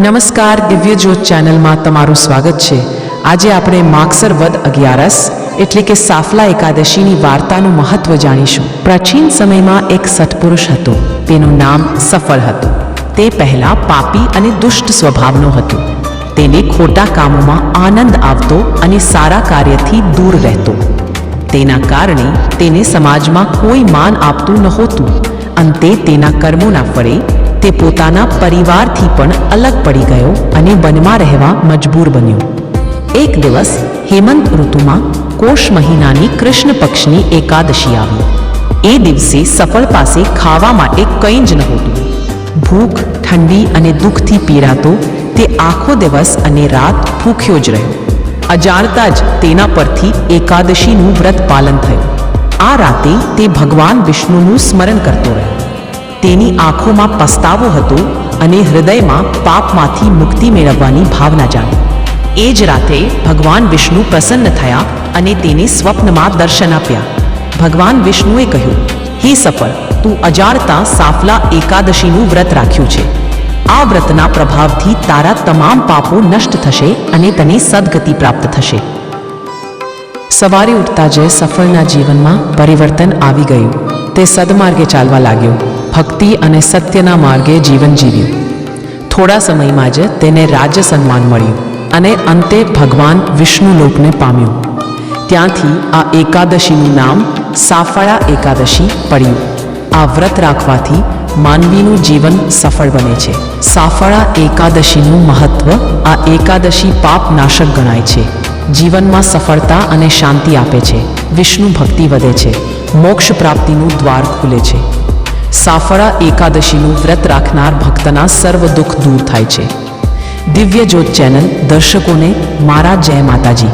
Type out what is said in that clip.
નમસ્કાર દિવ્યજ્યોત ચેનલમાં તમારું સ્વાગત છે. આજે આપણે માગસર વદ અગિયારસ, એટલે કે સાફલા એકાદશીની વાર્તાનું મહત્વ જાણીશું. પ્રાચીન સમયમાં એક સત્પુરુષ હતો. તેનું નામ સફળ હતું. તે પહેલા પાપી અને દુષ્ટ સ્વભાવનો હતો. તેને ખોટા કામોમાં આનંદ આવતો અને સારા કાર્યથી દૂર રહેતો. તેના કારણે તેને સમાજમાં કોઈ માન આપતું નહોતું. અંતે તેના કર્મોના ફળે તે પોતાના પરિવારથી પણ અલગ પડી ગયો અને વનમાં રહેવા મજબૂર બન્યો. એક દિવસ હેમંત ઋતુમાં કોષ મહિનાની કૃષ્ણ પક્ષની એકાદશી આવી. એ દિવસે સફળ પાસે ખાવા માટે કંઈ જ નહોતું. ભૂખ, ઠંડી અને દુઃખથી પીડાતો તે આખો દિવસ અને રાત ભૂખ્યો જ રહ્યો. અજાણતા જ તેના પરથી એકાદશીનું વ્રત પાલન થયું. આ રાતે તે ભગવાન વિષ્ણુનું સ્મરણ કરતો રહ્યો. તેની આંખોમાં પસ્તાવો હતો અને હૃદયમાં પાપમાંથી મુક્તિ મેળવવાની ભાવના જાણી એ જ રાતે ભગવાન વિષ્ણુ પ્રસન્ન થયા અને તેને સ્વપ્નમાં દર્શન આપ્યા. ભગવાન વિષ્ણુએ કહ્યું, હે સફળ, તું અજાણતા સાફલા એકાદશીનું વ્રત રાખ્યું છે. આ વ્રતના પ્રભાવથી તારા તમામ પાપો નષ્ટ થશે અને તને સદગતિ પ્રાપ્ત થશે. સવારે ઉઠતા જ સફળના જીવનમાં પરિવર્તન આવી ગયું. તે સદમાર્ગે ચાલવા લાગ્યો. ભક્તિ અને સત્યના માર્ગે જીવન જીવ્યું. થોડા સમયમાં જ તેને રાજ્ય સન્માન મળ્યું અને અંતે ભગવાન વિષ્ણુ લોકને પામ્યું. ત્યાંથી આ એકાદશીનું નામ સાફળા એકાદશી પડ્યું. આ વ્રત રાખવાથી માનવીનું જીવન સફળ બને છે. સાફળા એકાદશીનું મહત્વ આ એકાદશી પાપ નાશક ગણાય છે. જીવનમાં સફળતા અને શાંતિ આપે છે. વિષ્ણુ ભક્તિ વધે છે. મોક્ષ પ્રાપ્તિનું દ્વાર ખુલે છે. સાફળા એકાદશીનું વ્રત રાખનાર ભક્તના સર્વ દુઃખ દૂર થાય છે. દિવ્ય જ્યોત ચેનલ દર્શકોને મારા જય માતાજી.